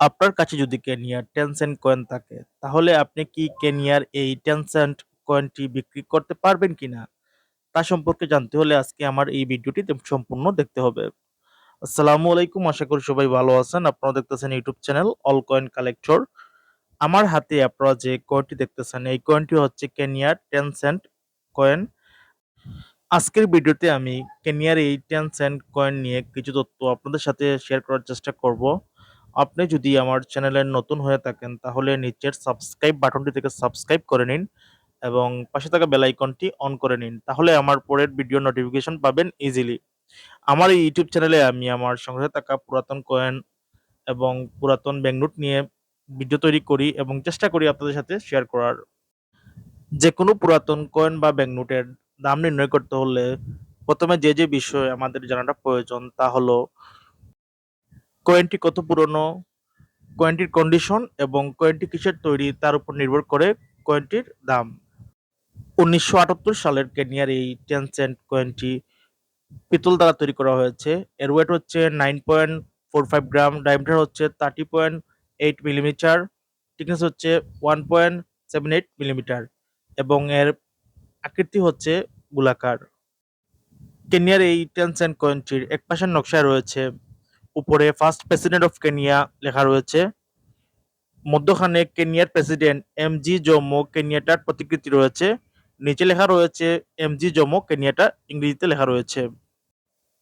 আপনার কাছে যদি কেনিয়ার টেনসেন্ট কয়েন থাকে, তাহলে আপনি কি কেনিয়ার এই টেনসেন্ট কয়েনটি বিক্রি করতে পারবেন কিনা? তা সম্পর্কে জানতে হলে আজকে আমার এই ভিডিওটি সম্পূর্ণ দেখতে হবে। আসসালামু আলাইকুম আশা করি সবাই ভালো আছেন। আপনারা দেখতেছেন YouTube channel all coin collector. আমার হাতে আপনারা যে কয়েনটি দেখতেছেন এই কয়েনটি হচ্ছে কেনিয়ার টেনসেন্ট কয়েন। আজকের ভিডিওতে আমি কেনিয়ার এই টেনসেন্ট কয়েন নিয়ে কিছু তথ্য আপনাদের সাথে শেয়ার করার চেষ্টা করব। আপনি যদি আমার চ্যানেলে নতুন হয়ে থাকেন তাহলে নিচের সাবস্ক্রাইব বাটনটি থেকে সাবস্ক্রাইব করে নিন এবং পাশে থাকা বেল আইকনটি অন করে নিন। তাহলে আমার পরের ভিডিও নোটিফিকেশন পাবেন ইজিলি। আমার এই ইউটিউব চ্যানেলে আমি আমার সংগ্রহে থাকা পুরাতন কয়েন এবং পুরাতন ব্যাংকনোট নিয়ে ভিডিও তৈরি করি এবং চেষ্টা করি আপনাদের সাথে শেয়ার করার। যে কোনো পুরাতন কয়েন বা ব্যাংকনোটের দাম নির্ণয় করতে হলে প্রথমে যে, যে বিষয় আমাদের জানাটা প্রয়োজন তা হলো কয়েনটি কত পুরনো, কয়েনটির কন্ডিশন এবং কয়েনটি কিসের তৈরি তার উপর নির্ভর করে কয়েনটির দাম। ১৯৭৮ সালের কেনিয়ার এই টেন সেন্ট কয়েনটি পিতল দ্বারা তৈরি করা হয়েছে। এর ওয়েট হচ্ছে 9.45 গ্রাম, ডায়ামিটার হচ্ছে 30.8 মিলিমিটার, থিকনেস হচ্ছে 1.78 মিলিমিটার এবং এর আকৃতি হচ্ছে গোলাকার। কেনিয়ার এই টেন সেন্ট কয়েনটির একপাশের নকশায় রয়েছে উপরে ফার্স্ট প্রেসিডেন্ট অফ কেনিয়া লেখা রয়েছে। মধ্যখানে কেনিয়ার প্রেসিডেন্ট এম জি জমো কেনিয়াটার প্রতিকৃতি রয়েছে। নিচে লেখা রয়েছে এম জি জমো কেনিয়াটা ইংরেজিতে লেখা রয়েছে।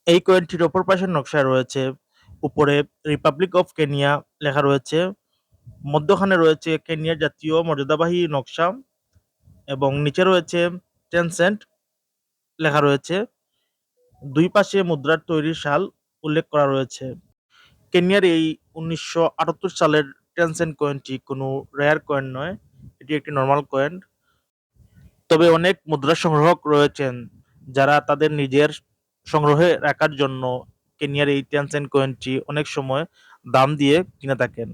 এই কয়েনটির অপর পাশের নকশা রয়েছে উপরে রিপাবলিক অফ কেনিয়া লেখা রয়েছে। মধ্যখানে রয়েছে কেনিয়ার জাতীয় মর্যাদাবাহী নকশা এবং নিচে রয়েছে টেন সেন্ট লেখা রয়েছে। দুই পাশে মুদ্রার তৈরি সাল উল্লেখ করা রয়েছে। কেনিয়ার এই উনিশশো সালের টেনসেন কয়েনটি কোনো রেয়ার কয়েন নয়, এটি একটি নর্মাল কয়েন। তবে অনেক মুদ্রা সংগ্রহক রয়েছেন যারা তাদের নিজের সংগ্রহে রাখার জন্য কেনিয়ার এই টেনসেন কয়েনটি অনেক সময় দাম দিয়ে কিনে থাকেন।